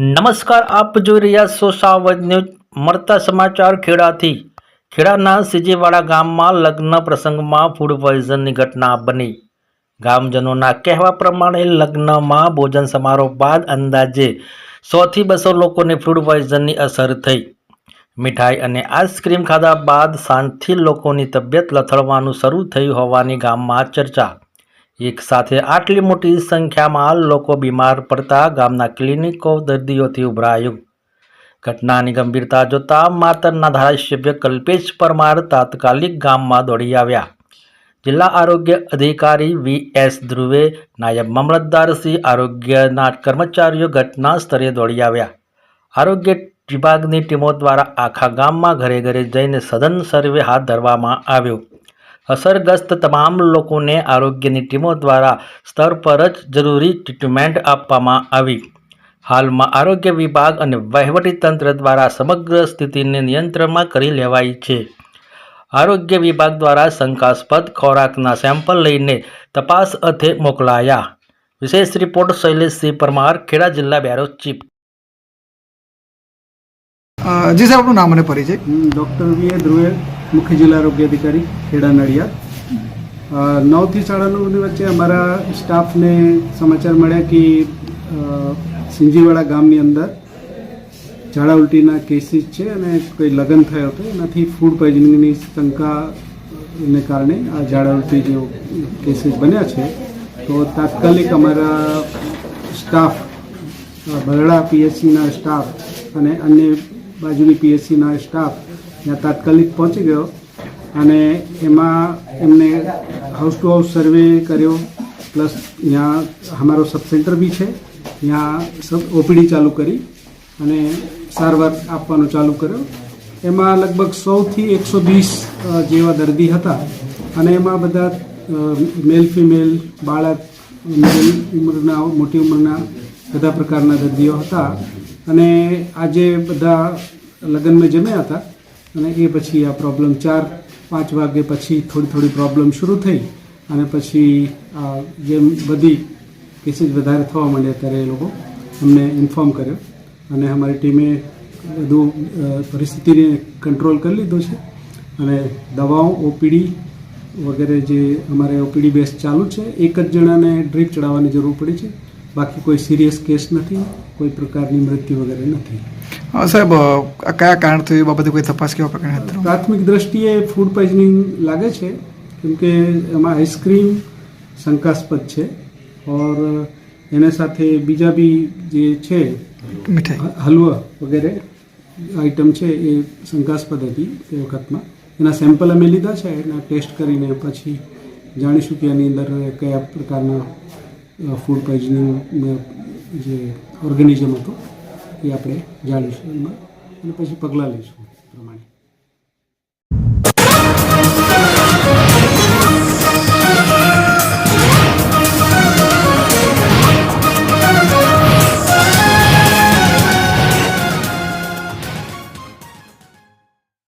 નમસ્કાર, આપ જોઈ રહ્યા સાવજ ન્યૂઝ. મળતા સમાચાર ખેડાથી. ખેડાના સીજીવાળા ગામમાં લગ્ન પ્રસંગમાં ફૂડ પોઈઝનની ઘટના બની. ગામજનોના કહેવા પ્રમાણે લગ્નમાં ભોજન સમારોહ બાદ અંદાજે સોથી બસો લોકોને ફૂડ પોઈઝનની અસર થઈ. મીઠાઈ અને આઈસ્ક્રીમ ખાધા બાદ સાંજથી લોકોની તબિયત લથડવાનું શરૂ થયું હોવાની ગામમાં ચર્ચા. એક સાથે આટલી મોટી સંખ્યામાં લોકો બીમાર પડતા ગામના ક્લિનિકો દર્દીઓથી ઉભરાયું. ઘટનાની ગંભીરતા જોતા માતરના ધારાસભ્ય કલ્પેશ પરમાર તાત્કાલિક ગામમાં દોડી આવ્યા. જિલ્લા આરોગ્ય અધિકારી વી એસ ધ્રુવે નાયબ મમલતદારસિંહ આરોગ્યના કર્મચારીઓ ઘટના સ્થળે દોડી આવ્યા. આરોગ્ય વિભાગની ટીમો દ્વારા આખા ગામમાં ઘરે ઘરે જઈને સઘન સર્વે હાથ ધરવામાં આવ્યો. અસરગ્રસ્ત તમામ લોકોને આરોગ્યની ટીમો દ્વારા સ્તર પર જ જરૂરી ટ્રીટમેન્ટ આપવામાં આવી. હાલમાં આરોગ્ય વિભાગ અને વહીવટીતંત્ર દ્વારા સમગ્ર સ્થિતિને નિયંત્રણમાં કરી લેવાઈ છે. આરોગ્ય વિભાગ દ્વારા શંકાસ્પદ ખોરાકના સેમ્પલ લઈને તપાસ અર્થે મોકલાયા. વિશેષ રિપોર્ટ શૈલેષસિંહ પરમાર ખેડા જિલ્લા બ્યારો ચીફ. જી સાહેબ આપનું નામ અને પરિચય? Doctor V. એ. ધ્રુવે મુખ્ય જિલ્લા આરોગ્ય અધિકારી ખેડા નડિયાદ. નવથી સાડા નવની વચ્ચે અમારા સ્ટાફને સમાચાર મળ્યા કે સિંજીવાડા ગામની અંદર ઝાડા ઉલટીના કેસીસ છે અને કોઈ લગ્ન થયો હતો એનાથી ફૂડ પોઈઝનિંગની શંકાને કારણે આ ઝાડા ઉલટી જેવો કેસીસ બન્યા છે. તો તાત્કાલિક અમારા સ્ટાફ બરડા પીએચસીના સ્ટાફ અને અન્ય બાજુની પીએચસીના સ્ટાફ ત્યાં તાત્કાલિક પહોંચી ગયો અને એમાં એમને હાઉસ ટુ હાઉસ સર્વે કર્યો. પ્લસ ત્યાં અમારો સબ સેન્ટર બી છે. ત્યાં સબ ઓપીડી ચાલુ કરી અને સારવાર આપવાનું ચાલુ કર્યો. એમાં લગભગ સૌથી એકસો વીસ જેવા દર્દી હતા અને એમાં બધા મેલ ફિમેલ બાળક મિડલ ઉંમરના, મોટી ઉંમરના બધા પ્રકારના દર્દીઓ હતા. અને આજે બધા લગ્નમાં જમ્યા હતા. અને એ પછી આ પ્રોબ્લેમ ચાર, પાંચ વાગે પછી થોડી થોડી પ્રોબ્લેમ શરૂ થઈ અને પછી જેમ બધી કેસીસ વધારે થવા માંડ્યા ત્યારે એ લોકો અમને ઇન્ફોર્મ કર્યો અને અમારી ટીમે બધું પરિસ્થિતિને કંટ્રોલ કરી લીધો છે અને દવાઓ, ઓપીડી વગેરે જે અમારે ઓપીડી બેસ ચાલુ છે, એક જ જણાને ડ્રીપ ચડાવવાની જરૂર પડી છે. બાકી કોઈ સિરિયસ કેસ નથી, કોઈ પ્રકારની મૃત્યુ વગેરે નથી. અ, સાહેબ આ કયા કારણથી એ બાબતે કોઈ તપાસ કેવા પ્રકારની હાથ ધરવામાં પ્રાથમિક દ્રષ્ટિએ ફૂડ પોઈઝનિંગ લાગે છે કેમ કે એમાં આઈસ્ક્રીમ શંકાસ્પદ છે. ઓર એના સાથે બીજા બી જે છે મીઠાઈ. હ- હલવા વગેરે આઈટમ છે એ શંકાસ્પદ હતી તે વખતમાં. એના સેમ્પલ અમે લીધા છે એના ટેસ્ટ કરીને પછી જાણીશું કે એની અંદર કયા પ્રકારના ફૂડ પોઈઝનિંગ જે ઓર્ગેનિઝમ હતો. એ આપણે જાણીશું એમાં. અને પછી પગલાં લઈશું.